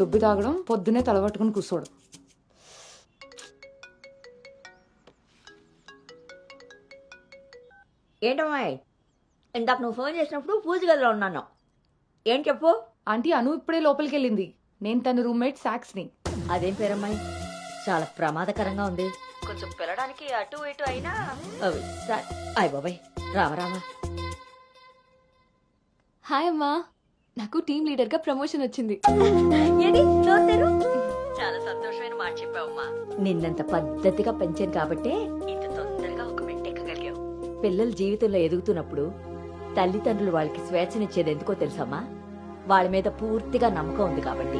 దుబ్బి తాగడం పొద్దునే తలబట్టుకుని కూర్చోడు ఏంటమ్మాయి? ఇందాక నువ్వు ఫోన్ చేసినప్పుడు పూజ గదిలో ఉన్నాను. ఏం చెప్పు? ఆంటీ అను ఇప్పుడే లోపలికి వెళ్ళింది నేను తన రూమ్మేట్ సాక్స్ని. అదేం పేరమ్మాయి? చాలా ప్రమాదకరంగా ఉంది. కొంచెం పిల్లడానికి అటు ఇటు అయినా అవి, సరే. అయ్ బాబాయ్ రామ రామ. హాయ్ అమ్మా. నాకు టీమ్ లీడర్గా ప్రమోషన్ వచ్చింది. ఏది? నోరు తెరు. చాలా సంతోషమైన మాట చెప్పావమ్మా. నిన్నంత పద్ధతిగా పెంచాను కాబట్టే ఇంత తొందరగా ఒక మెట్టెక్కగలిగావు పిల్లలు జీవితంలో ఎదుగుతున్నప్పుడు తల్లిదండ్రులు వాళ్ళకి స్వేచ్ఛనిచ్చేది ఎందుకో తెలుసమ్మా వాళ్ళ మీద పూర్తిగా నమ్మకం ఉంది కాబట్టి.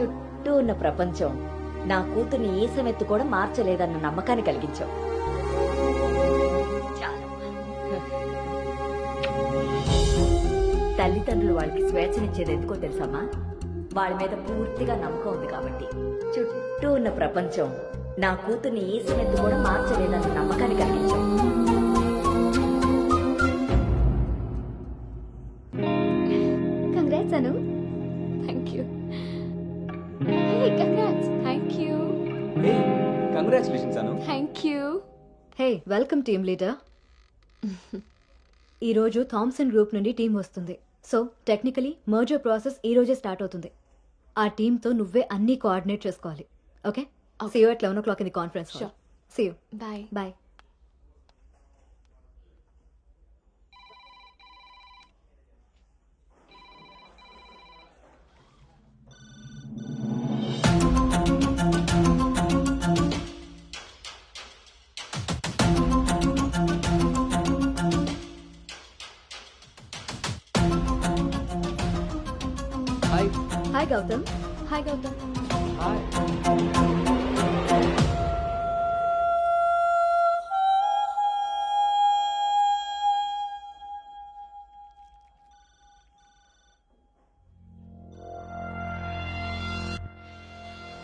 చుట్టూ ఉన్న ప్రపంచం నా కూతుర్ని ఏ సమెత్తు కూడా మార్చలేదన్న నమ్మకాన్ని కలిగించావు. తల్లిదండ్రులు వాళ్ళకి స్వేచ్ఛనిచ్చేది ఎందుకో తెలుసమ్మా వాళ్ళ మీద పూర్తిగా నమ్మకం ఉంది కాబట్టి. చుట్టూ ఉన్న ప్రపంచం నా కూతుర్ని ఏ సమెత్తు కూడా మార్చలేదన్న నమ్మకాన్ని కలిగించావు congrats Anu thank you congrats thank you congratulations Anu thank you hey welcome team leader ఈరోజు థామ్సన్ గ్రూప్ నుండి టీం వస్తుంది. సో టెక్నికలీ మర్జర్ ప్రాసెస్ ఈ రోజే స్టార్ట్ అవుతుంది. ఆ టీంతో నువ్వే అన్ని కోఆర్డినేట్ చేసుకోవాలి. Okay see you at eleven o'clock in the conference Sure. See you bye bye hi hi Gautam hi Gautam hi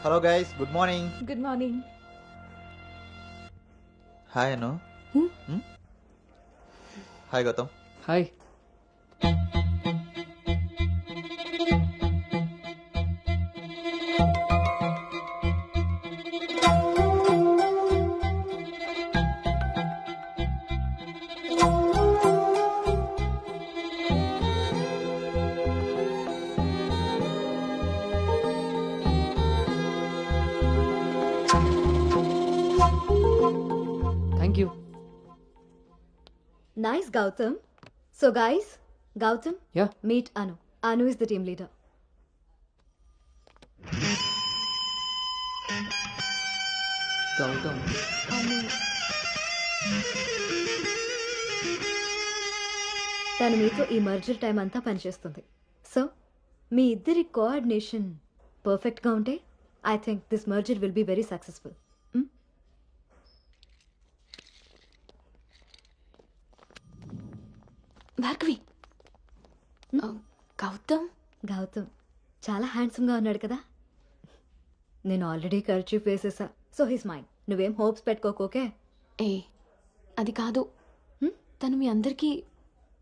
hello guys good morning good morning hi Anu Hmm? Hi Gautam hi nice Gautam so guys Gautam yeah meet Anu Anu is the team leader Gautam తను మీతో ఈ merger time అంతా పనిచేస్తుంది. So మీ ఇద్దరి coordination పర్ఫెక్ట్గా ఉంటే I think this merger will be very successful Bhargavi. Gautam? Gautam. చాలా హ్యాండ్సమ్గా ఉన్నాడు కదా? నేను ఆల్రెడీ ఖర్చు వేసేసా. So his mind. నువ్వేం హోప్స్ పెట్టుకోకు ఓకే? ఏ అది కాదు? తను మీ అందరికీ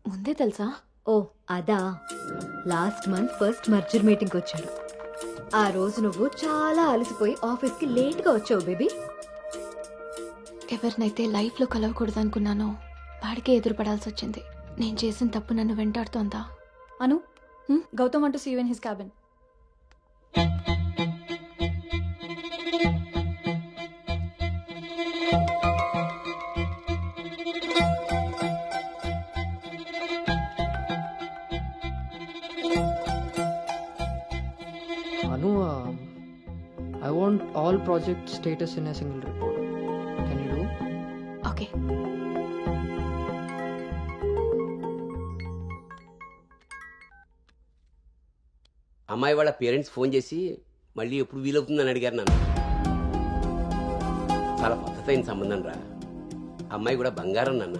ముందే తెలుసా? ఓ అదా. లాస్ట్ మంత్ ఫస్ట్ మర్జర్ మీటింగ్కి వచ్చాడు. ఆ రోజు నువ్వు చాలా అలసిపోయి ఆఫీస్కి లేట్గా వచ్చావు బేబీ. ఎవరినైతే లైఫ్లో కలవకూడదు అనుకున్నానో వాడికే ఎదురుపడాల్సి వచ్చింది నేను చేసిన తప్పు నన్ను వెంటాడుతోందా? అను? గౌతమ్ అంటూ see in his cabin. Anu I want all project status in a single report can you do okay అమ్మాయి వాళ్ళ పేరెంట్స్ ఫోన్ చేసి మళ్ళీ ఎప్పుడు వీలవుతుందని అడిగారు నన్ను. చాలా పద్ధతైన సంబంధం రా. అమ్మాయి కూడా బంగారం నాన్న.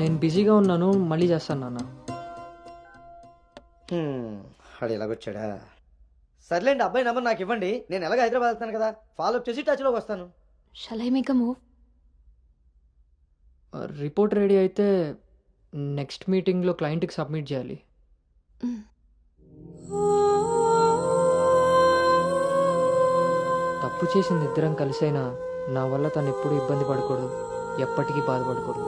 నేను బిజీగా ఉన్నాను మళ్ళీ చేస్తాను నాన్న. వాడు ఎలాగొచ్చాడా? సర్లేండి అబ్బాయి నెంబర్ నాకు ఇవ్వండి. నేను ఎలాగ హైదరాబాద్ వెళ్తాను కదా ఫాలో చేసి టచ్లోకి వస్తాను. Shall I make a move report ready అయితే నెక్స్ట్ మీటింగ్లో క్లయింట్కి సబ్మిట్ చేయాలి. తప్పు చేసింది ఇద్దరం కలిసైనా నా వల్ల తను ఎప్పుడు ఇబ్బంది పడకూడదు. ఎప్పటికీ బాధపడకూడదు.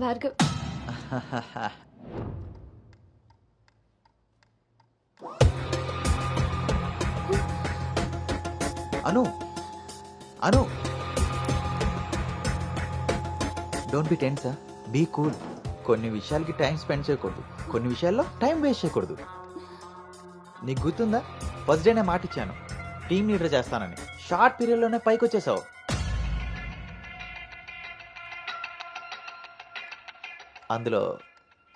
Bhargav Anu Anu. Don't be tense be cool కొన్ని విషయాలకి టైం స్పెండ్ చేయకూడదు. కొన్ని విషయాల్లో టైం వేస్ట్ చేయకూడదు. నీకు గుర్తుందా? ఫస్ట్ డే నేను మాట ఇచ్చాను టీమ్ లీడర్ చేస్తానని. షార్ట్ పీరియడ్లోనే పైకి వచ్చేసావు అందులో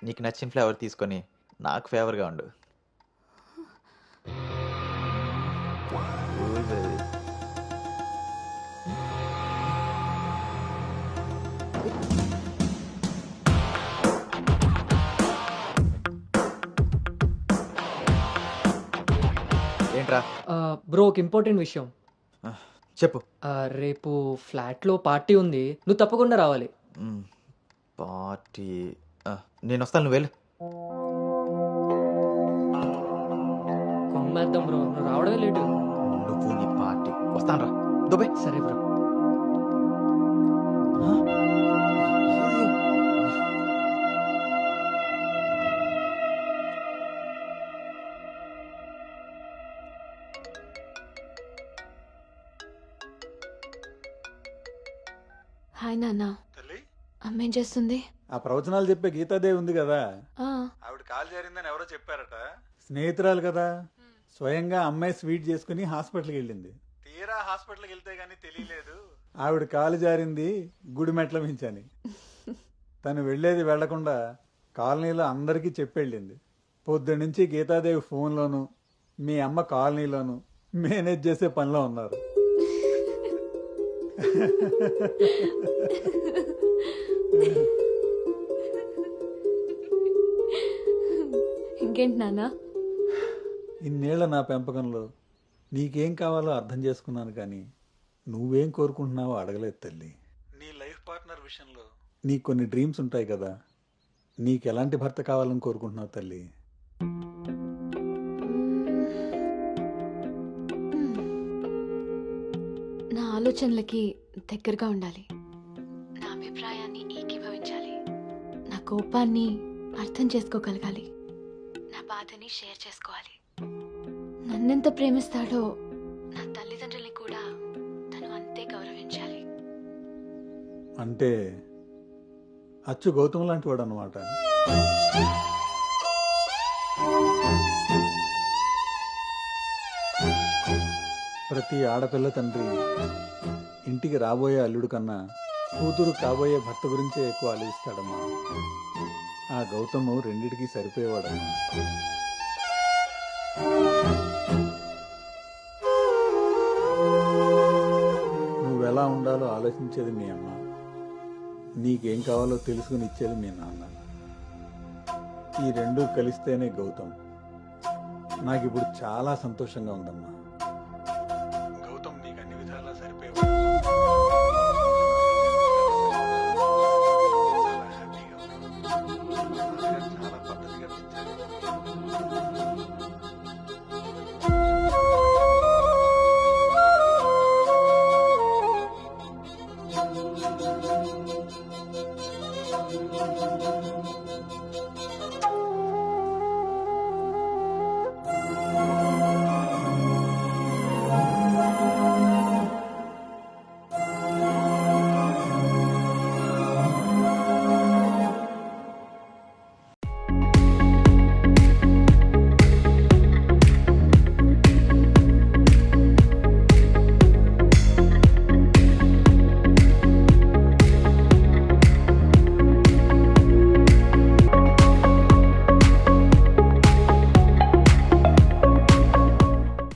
నీకు నచ్చిన ఫ్లేవర్ తీసుకొని నాకు ఫేవర్గా ఉండు. ఏంట్రా? బ్రో ఒక ఇంపార్టెంట్ విషయం. చెప్పు. రేపు ఫ్లాట్లో పార్టీ ఉంది. నువ్వు తప్పకుండా రావాలి. పార్టీ ఆ, నేను వస్తాను నువ్వు వెళ్ళు. కొమ్మేద్దాం బ్రో నువ్వు రావడమే లేటు. నువ్వు నీ పార్టీ. వస్తాను రా దుబాయ్ సరే బ్రో. హాయ్ నాన్న. అమ్మ చేస్తుంది ఆ ప్రవచనాలు చెప్పే గీతాదేవి ఉంది కదా. ఆ, ఆవిడ కాలు జారిందని ఎవరో చెప్పారట. స్నేహితురాలు కదా. స్వయంగా అమ్మాయి స్వీట్ చేసుకుని హాస్పిటల్కి వెళ్ళింది. తీరా హాస్పిటల్కి వెళ్తే గానీ తెలియలేదు. ఆవిడ కాలు జారింది గుడి మెట్ల మించని తను వెళ్ళేది వెళ్ళకుండా కాలనీలో అందరికీ చెప్పెళ్ళింది పొద్దు నుంచి గీతాదేవి ఫోన్లోను మీ అమ్మ కాలనీలోను మేనేజ్ చేసే పనిలో ఉన్నారు. ఇంకేంటి నాన్న? ఇన్నేళ్ళ నా పెంపకంలో నీకేం కావాలో అర్థం చేసుకున్నాను కానీ నువ్వేం కోరుకుంటున్నావో అడగలేదు తల్లి. నీ లైఫ్ పార్ట్నర్ విషయంలో నీకు కొన్ని డ్రీమ్స్ ఉంటాయి కదా. నీకు ఎలాంటి భర్త కావాలని కోరుకుంటున్నావు తల్లి? నా ఆలోచనలకి దగ్గరగా ఉండాలి. అభిప్రాయాన్ని ఏకీభవించాలి. నా కోపాన్ని అర్థం చేసుకోగలగాలి. నా బాధని షేర్ చేసుకోవాలి. నన్నెంత ప్రేమిస్తాడో నా తల్లిదండ్రుల్ని కూడా తను అంతే గౌరవించాలి. అంటే అచ్చు గౌతమ్ లాంటి వాడు అనమాట ప్రతి ఆడపిల్ల తండ్రి ఇంటికి రాబోయే అల్లుడు కన్నా కూతురు కాబోయే భర్త గురించే ఎక్కువ ఆలోచిస్తాడమ్మా. ఆ గౌతము రెండిటికి సరిపోయేవాడమ్మా. నువ్వెలా ఉండాలో ఆలోచించేది మీ అమ్మ. నీకేం కావాలో తెలుసుకుని ఇచ్చేది మీ నాన్న. ఈ రెండూ కలిస్తేనే గౌతమ్. నాకు ఇప్పుడు చాలా సంతోషంగా ఉందమ్మా.